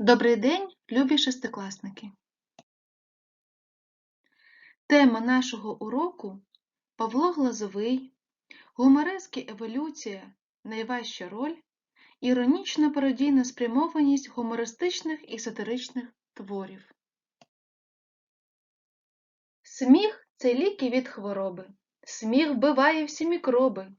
Добрий день, любі шестикласники! Тема нашого уроку Павло Глазовий, гуморески еволюція, найважча роль, іронічна пародійна спрямованість гумористичних і сатиричних творів. Сміх це ліки від хвороби, сміх вбиває всі мікроби,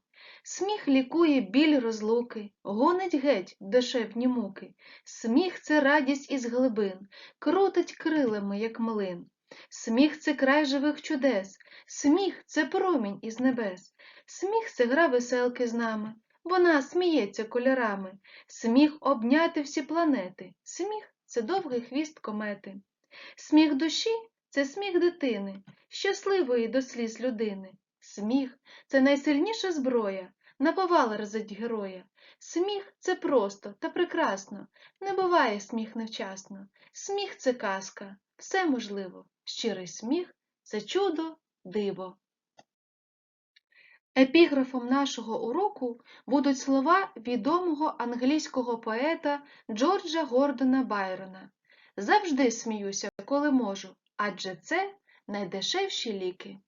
сміх лікує біль розлуки, гонить геть душевні муки. Сміх це радість із глибин, крутить крилами, як млин. Сміх це край живих чудес, сміх це промінь із небес, сміх це гра веселки з нами, вона сміється кольорами, сміх обняти всі планети, сміх це довгий хвіст комети. Сміх душі це сміх дитини, щасливої до сліз людини. Сміх це найсильніша зброя, на повал разить героя. Сміх це просто та прекрасно, не буває сміх невчасно. Сміх це казка, все можливо. Щирий сміх це чудо, диво. Епіграфом нашого уроку будуть слова відомого англійського поета Джорджа Гордона Байрона. Завжди сміюся, коли можу, адже це найдешевші ліки.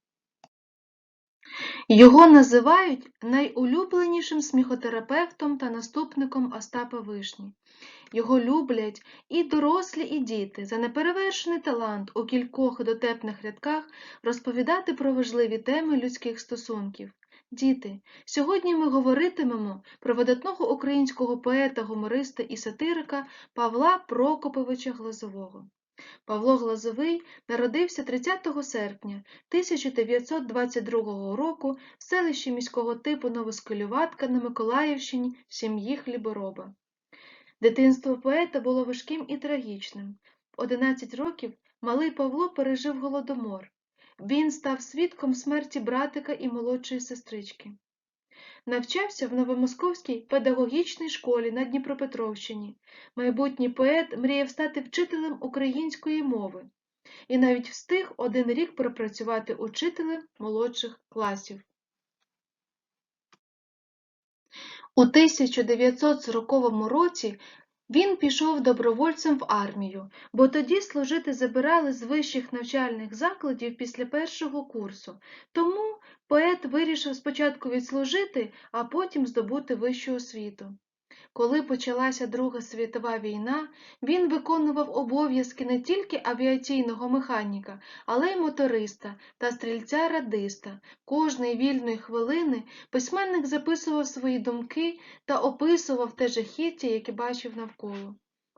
Його називають найулюбленішим сміхотерапевтом та наступником Остапа Вишні. Його люблять і дорослі, і діти за неперевершений талант у кількох дотепних рядках розповідати про важливі теми людських стосунків. Діти, сьогодні ми говоритимемо про видатного українського поета, гумориста і сатирика Павла Прокоповича Глазового. Павло Глазовий народився 30 серпня 1922 року в селищі міського типу Новосколюватка на Миколаївщині сім'ї хлібороба. Дитинство поета було важким і трагічним. В 11 років малий Павло пережив голодомор. Він став свідком смерті братика і молодшої сестрички. Навчався в Новомосковській педагогічній школі на Дніпропетровщині. Майбутній поет мріяв стати вчителем української мови і навіть встиг один рік пропрацювати учителем молодших класів. У 1940 році він пішов добровольцем в армію, бо тоді служити забирали з вищих навчальних закладів після першого курсу. Тому поет вирішив спочатку відслужити, а потім здобути вищу освіту. Коли почалася Друга світова війна, він виконував обов'язки не тільки авіаційного механіка, але й моториста та стрільця-радиста. Кожної вільної хвилини письменник записував свої думки та описував те жахіття, яке бачив навколо.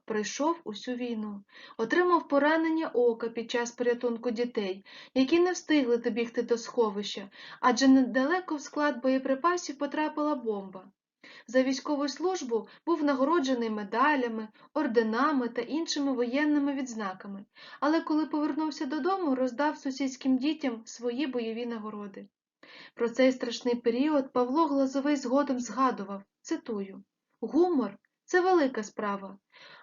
Пройшов усю війну, отримав поранення ока під час порятунку дітей, які не встигли добігти до сховища, адже недалеко в склад боєприпасів потрапила бомба. За військову службу був нагороджений медалями, орденами та іншими воєнними відзнаками, але коли повернувся додому, роздав сусідським дітям свої бойові нагороди. Про цей страшний період Павло Глазовий згодом згадував, цитую, гумор це велика справа,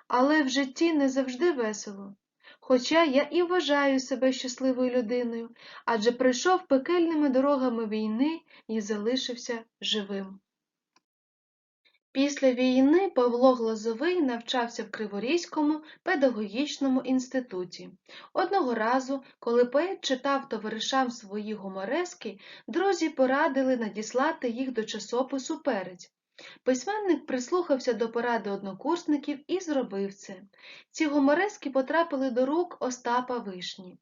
але в житті не завжди весело. Хоча я і вважаю себе щасливою людиною, адже пройшов пекельними дорогами війни і залишився живим. Після війни Павло Глазовий навчався в Криворізькому педагогічному інституті. Одного разу, коли поет читав товаришам свої гуморески, друзі порадили надіслати їх до часопису Перець. Письменник прислухався до поради однокурсників і зробив це. Ці гуморески потрапили до рук Остапа Вишні.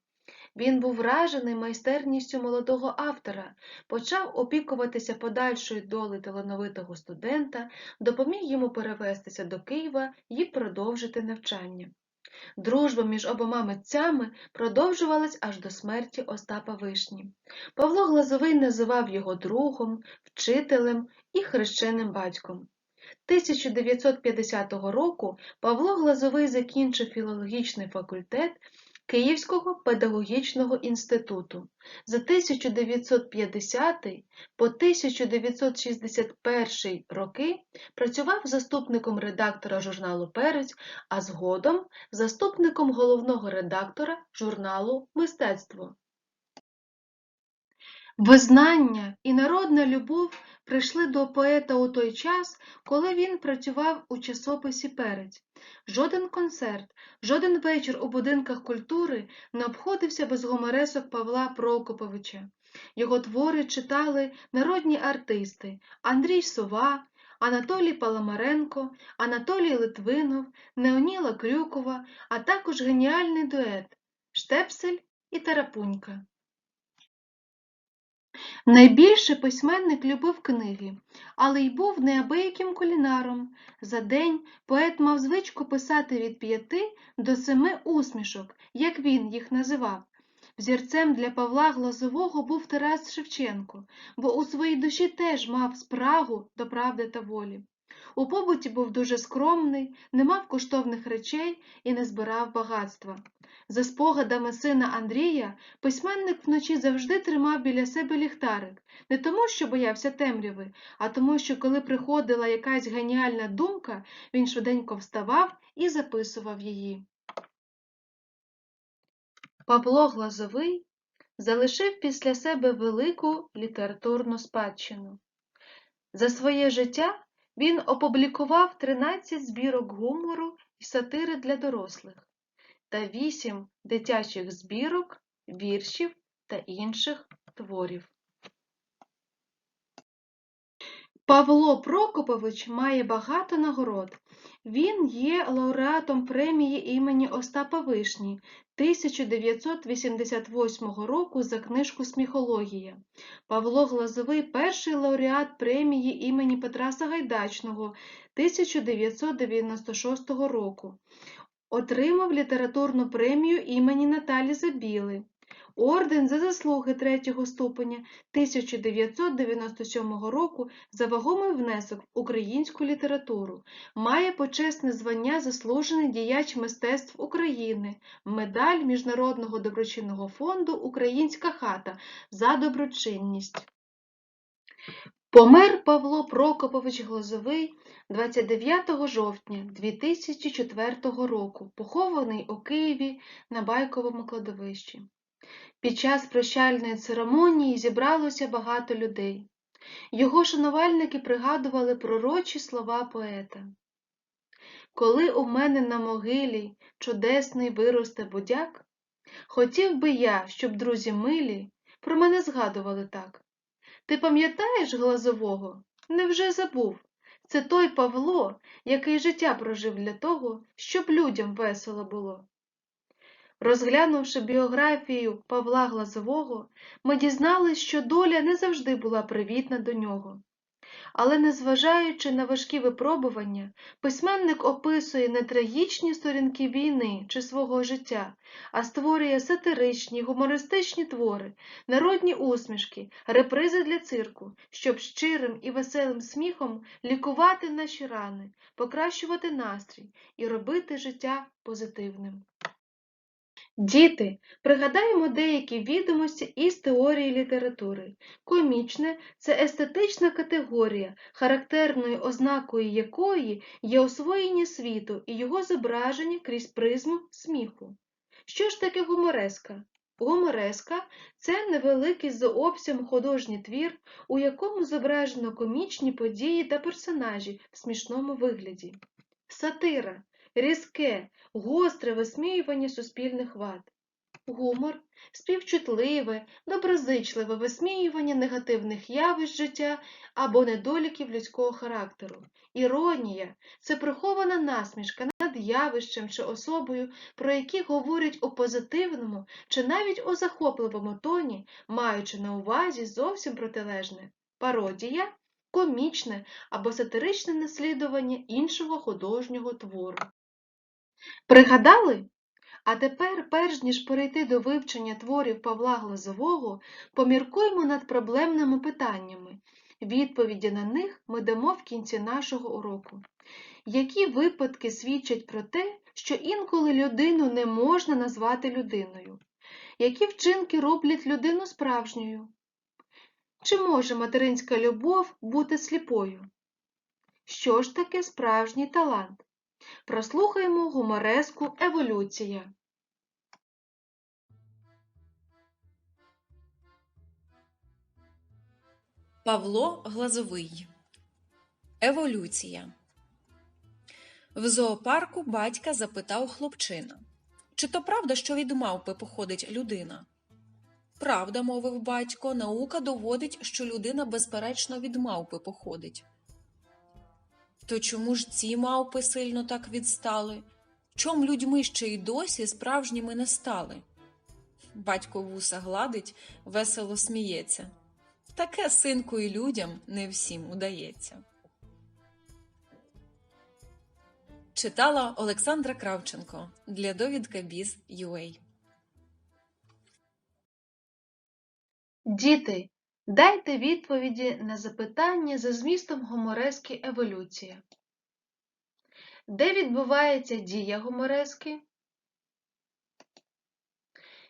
Він був вражений майстерністю молодого автора, почав опікуватися подальшою долею талановитого студента, допоміг йому перевестися до Києва і продовжити навчання. Дружба між обома митцями продовжувалась аж до смерті Остапа Вишні. Павло Глазовий називав його другом, вчителем і хрещеним батьком. 1950 року Павло Глазовий закінчив філологічний факультет Київського педагогічного інституту. За 1950 по 1961 роки працював заступником редактора журналу Перець, а згодом заступником головного редактора журналу Мистецтво. Визнання і народна любов прийшли до поета у той час, коли він працював у часописі Перець. Жоден концерт, жоден вечір у будинках культури не обходився без гуморесок Павла Прокоповича. Його твори читали народні артисти Андрій Сова, Анатолій Паламаренко, Анатолій Литвинов, Неоніла Крюкова, а також геніальний дует Штепсель і Тарапунька. Найбільше письменник любив книги, але й був неабияким кулінаром. За день поет мав звичку писати від п'яти до семи усмішок, як він їх називав. Взірцем для Павла Глазового був Тарас Шевченко, бо у своїй душі теж мав спрагу до правди та волі. У побуті був дуже скромний, не мав коштовних речей і не збирав багатства. За спогадами сина Андрія, письменник вночі завжди тримав біля себе ліхтарик, не тому, що боявся темряви, а тому, що коли приходила якась геніальна думка, він швиденько вставав і записував її. Павло Глазовий залишив після себе велику літературну спадщину. За своє життя він опублікував 13 збірок гумору і сатири для дорослих та 8 дитячих збірок, віршів та інших творів. Павло Прокопович має багато нагород. Він є лауреатом премії імені Остапа Вишні 1988 року за книжку Сміхологія. Павло Глазовий перший лауреат премії імені Петра Сагайдачного 1996 року. Отримав літературну премію імені Наталі Забіли. Орден за заслуги третього ступеня 1997 року за вагомий внесок в українську літературу. Має почесне звання Заслужений діяч мистецтв України, медаль Міжнародного доброчинного фонду Українська хата за доброчинність. Помер Павло Прокопович Глазовий 29 жовтня 2004 року, похований у Києві на Байковому кладовищі. Під час прощальної церемонії зібралося багато людей. Його шанувальники пригадували пророчі слова поета. Коли у мене на могилі чудесний виросте будяк, хотів би я, щоб друзі милі про мене згадували так. Ти пам'ятаєш Глазового? Невже забув? Це той Павло, який життя прожив для того, щоб людям весело було. Розглянувши біографію Павла Глазового, ми дізналися, що доля не завжди була привітна до нього. Але, незважаючи на важкі випробування, письменник описує не трагічні сторінки війни чи свого життя, а створює сатиричні, гумористичні твори, народні усмішки, репризи для цирку, щоб щирим і веселим сміхом лікувати наші рани, покращувати настрій і робити життя позитивним. Діти, пригадаємо деякі відомості із теорії літератури. Комічне це естетична категорія, характерною ознакою якої є освоєння світу і його зображення крізь призму сміху. Що ж таке гумореска? Гумореска це невеликий за обсягом художній твір, у якому зображено комічні події та персонажі в смішному вигляді. Сатира різке, гостре висміювання суспільних вад. Гумор співчутливе, доброзичливе висміювання негативних явищ життя або недоліків людського характеру. Іронія це прихована насмішка над явищем чи особою, про які говорять у позитивному чи навіть у захопливому тоні, маючи на увазі зовсім протилежне. Пародія комічне або сатиричне наслідування іншого художнього твору. Пригадали? А тепер, перш ніж перейти до вивчення творів Павла Глазового, поміркуємо над проблемними питаннями. Відповіді на них ми дамо в кінці нашого уроку. Які випадки свідчать про те, що інколи людину не можна назвати людиною? Які вчинки роблять людину справжньою? Чи може материнська любов бути сліпою? Що ж таке справжній талант? Прослухаємо гумореску Павло Глазовий Еволюція В зоопарку батька запитав хлопчина Чи то правда, що від мавпи походить людина? Правда, мовив батько, наука доводить, що людина безперечно від мавпи походить. То чому ж ці мавпи сильно так відстали? Чом людьми ще й досі справжніми не стали? Батько вуса гладить, весело сміється. Таке синку і людям не всім удається. Читала Олександра Кравченко для довідка Біз UA. Діти, дайте відповіді на запитання за змістом гуморески еволюція. Де відбувається дія гуморески?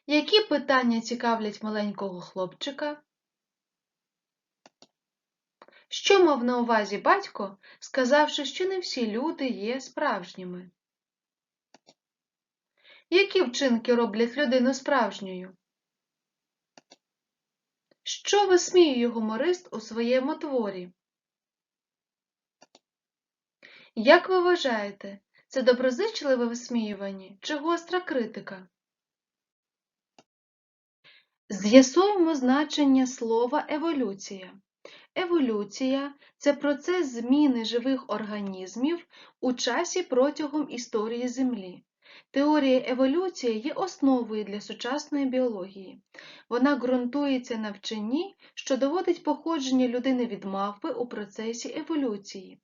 Які питання цікавлять маленького хлопчика? Що мав на увазі батько, сказавши, що не всі люди є справжніми? Які вчинки роблять людину справжньою? Що висміює гуморист у своєму творі? Як ви вважаєте, це доброзичливе висміювання чи гостра критика? З'ясуємо значення слова еволюція. Еволюція це процес зміни живих організмів у часі протягом історії Землі. Теорія еволюції є основою для сучасної біології. Вона ґрунтується на вченні, що доводить походження людини від мавпи у процесі еволюції.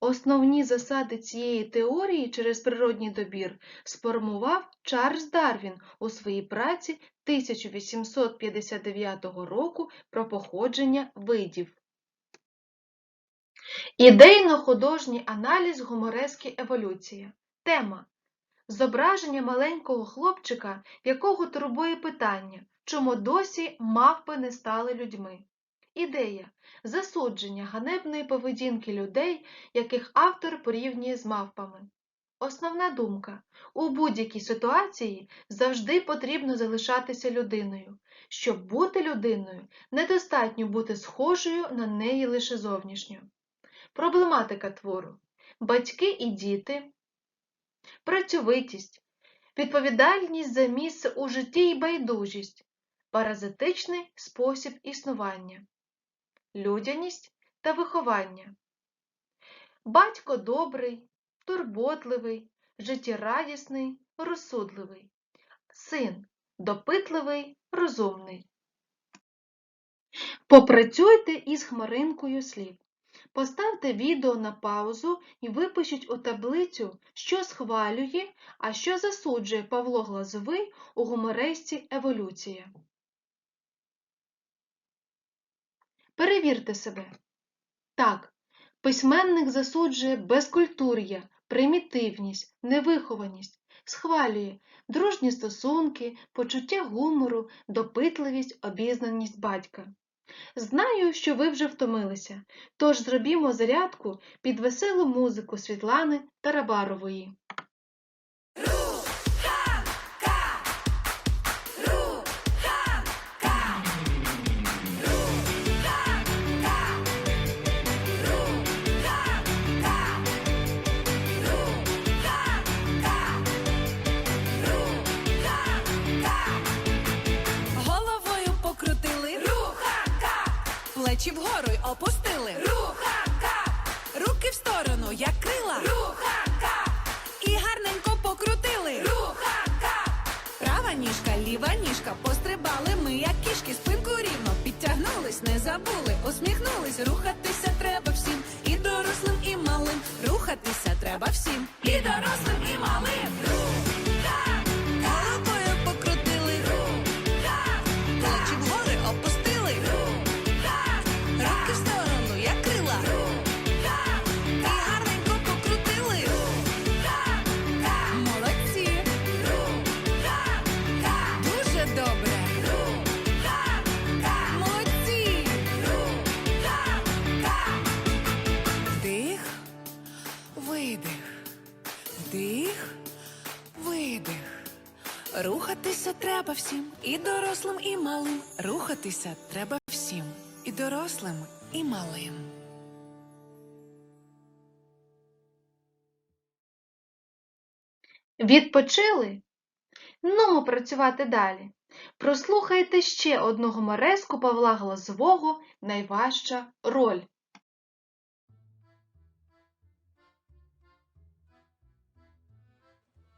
Основні засади цієї теорії через природній добір сформував Чарльз Дарвін у своїй праці 1859 року про походження видів. Ідейно-художній аналіз гуморески еволюція. Тема Зображення маленького хлопчика, якого турбує питання, чому досі мавпи не стали людьми. Ідея засудження ганебної поведінки людей, яких автор порівнює з мавпами. Основна думка у будь-якій ситуації завжди потрібно залишатися людиною. Щоб бути людиною, недостатньо бути схожою на неї лише зовнішньо. Проблематика твору батьки і діти, працьовитість, відповідальність за місце у житті і байдужість, паразитичний спосіб існування, людяність та виховання. Батько добрий, турботливий, життєрадісний, розсудливий, син допитливий, розумний. Попрацюйте із хмаринкою слів. Поставте відео на паузу і випишіть у таблицю, що схвалює, а що засуджує Павло Глазовий у гуморесті Еволюція. Перевірте себе. Так, письменник засуджує безкультур'я, примітивність, невихованість, схвалює дружні стосунки, почуття гумору, допитливість, обізнаність батька. Знаю, що ви вже втомилися, тож зробімо зарядку під веселу музику Світлани Тарабарової. Всім, і дорослим, і малим. Рухатися треба всім, і дорослим, і малим. Відпочили? Ну, працювати далі. Прослухайте ще одну гумореску Павла Глазового «Найважча роль».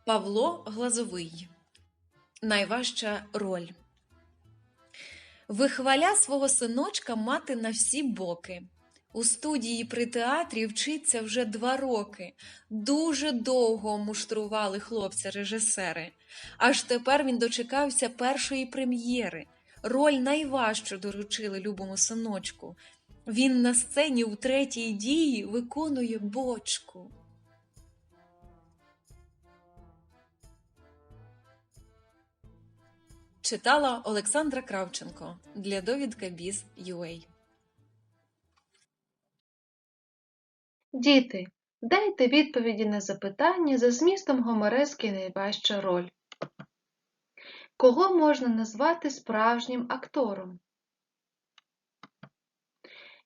Павло Глазовий. Найважча роль. Вихваля свого синочка мати на всі боки. У студії при театрі вчиться вже два роки. Дуже довго муштрували хлопця режисери. Аж тепер він дочекався першої прем'єри. Роль найважчу доручили любому синочку. Він на сцені у третій дії виконує бочку. Читала Олександра Кравченко для довідка Біз UA. Діти, дайте відповіді на запитання за змістом гуморески «Найважча роль». Кого можна назвати справжнім актором?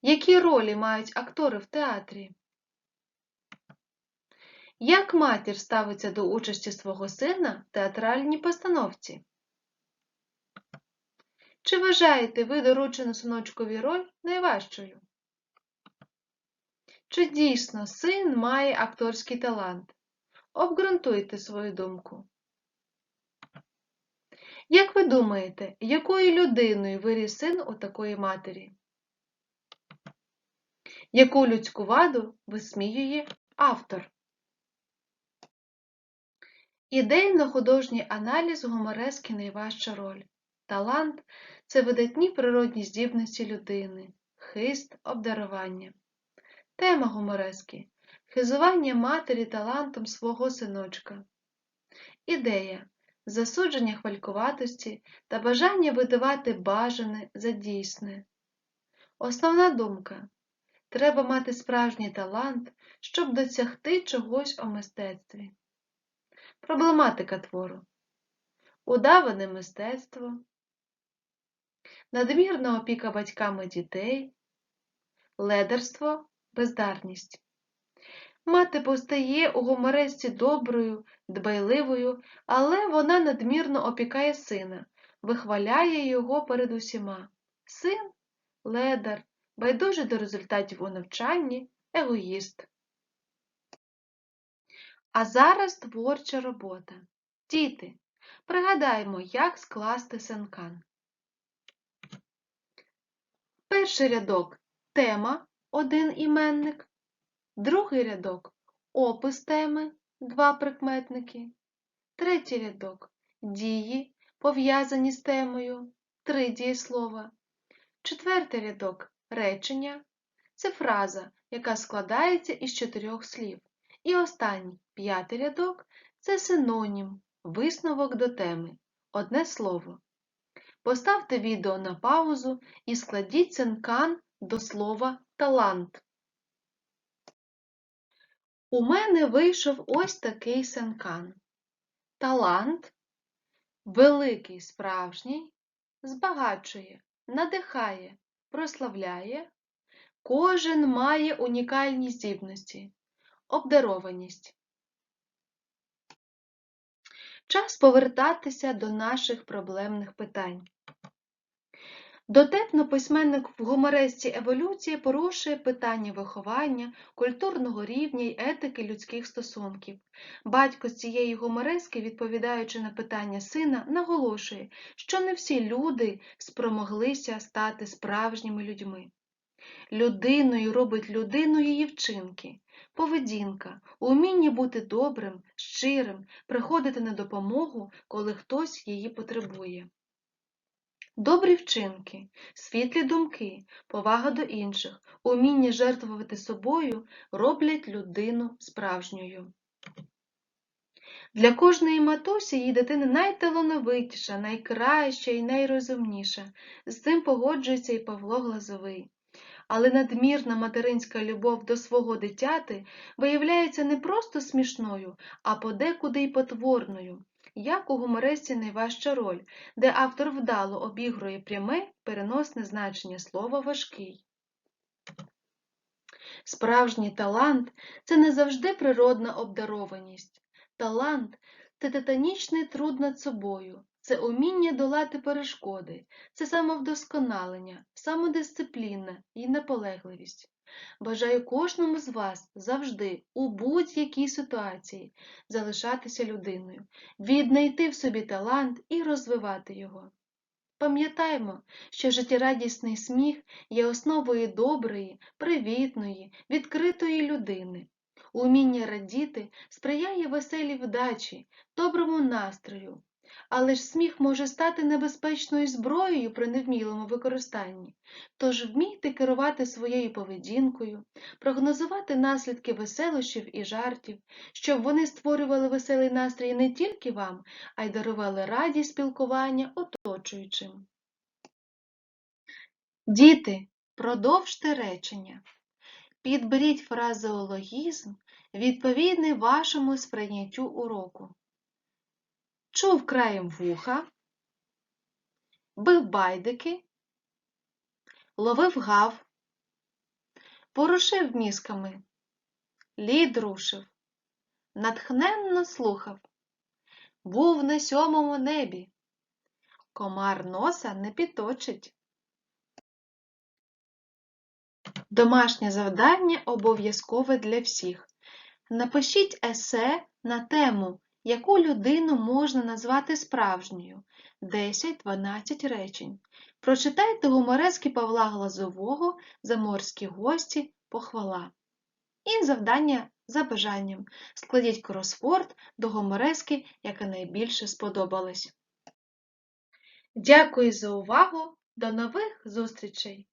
Які ролі мають актори в театрі? Як матір ставиться до участі свого сина в театральній постановці? Чи вважаєте ви доручену синочкові роль найважчою? Чи дійсно син має акторський талант? Обґрунтуйте свою думку. Як ви думаєте, якою людиною виріс син у такої матері? Яку людську ваду висміює автор? Ідейно-художній аналіз гуморески найважча роль. Талант – це видатні природні здібності людини, хист, обдарування. Тема гуморески – хизування матері талантом свого синочка. Ідея – засудження хвалькуватості та бажання видавати бажане за дійсне. Основна думка – треба мати справжній талант, щоб досягти чогось у мистецтві. Проблематика твору. Удаване мистецтво. Надмірна опіка батьками дітей. Ледерство бездарність. Мати постає у гуморесці доброю, дбайливою, але вона надмірно опікає сина, вихваляє його перед усіма. Син ледар, байдужий до результатів у навчанні, егоїст. А зараз творча робота. Діти, пригадаємо, як скласти сенкан. Перший рядок тема один іменник, другий рядок опис теми два прикметники, третій рядок дії, пов'язані з темою три дієслова, четвертий рядок речення це фраза, яка складається із чотирьох слів. І останній п'ятий рядок це синонім, висновок до теми, одне слово. Поставте відео на паузу і складіть сенкан до слова талант. У мене вийшов ось такий сенкан. Талант великий справжній, збагачує, надихає, прославляє. Кожен має унікальні здібності, обдарованість. Час повертатися до наших проблемних питань. Дотепно письменник в гуморесці еволюції порушує питання виховання, культурного рівня й етики людських стосунків. Батько з цієї гуморески, відповідаючи на питання сина, наголошує, що не всі люди спромоглися стати справжніми людьми. Людиною робить людину її вчинки, поведінка, уміння бути добрим, щирим, приходити на допомогу, коли хтось її потребує. Добрі вчинки, світлі думки, повага до інших, уміння жертвувати собою роблять людину справжньою. Для кожної матусі її дитина найталановитіша, найкраща і найрозумніша. З цим погоджується і Павло Глазовий. Але надмірна материнська любов до свого дитяти виявляється не просто смішною, а подекуди й потворною, як у гумористі найважча роль, де автор вдало обігрує пряме переносне значення слова важкий. Справжній талант це не завжди природна обдарованість. Талант це титанічний труд над собою, це уміння долати перешкоди, це самовдосконалення, самодисципліна і наполегливість. Бажаю кожному з вас завжди, у будь-якій ситуації, залишатися людиною, віднайти в собі талант і розвивати його. Пам'ятаймо, що життєрадісний сміх є основою доброї, привітної, відкритої людини. Уміння радіти сприяє веселій вдачі, доброму настрою. Але ж сміх може стати небезпечною зброєю при невмілому використанні. Тож вмійте керувати своєю поведінкою, прогнозувати наслідки веселощів і жартів, щоб вони створювали веселий настрій не тільки вам, а й дарували радість спілкування оточуючим. Діти, продовжте речення. Підберіть фразеологізм, відповідний вашому сприйняттю уроку. Чув краєм вуха, бив байдики, ловив гав, порушив мізками, лід рушив, натхненно слухав, був на сьомому небі, комар носа не підточить. Домашнє завдання обов'язкове для всіх. Напишіть есе на тему, яку людину можна назвати справжньою 10-12 речень. Прочитайте гуморески Павла Глазового Заморські гості, похвала. І завдання за бажанням. Складіть кросворд до гуморески, яка найбільше сподобалась. Дякую за увагу! До нових зустрічей!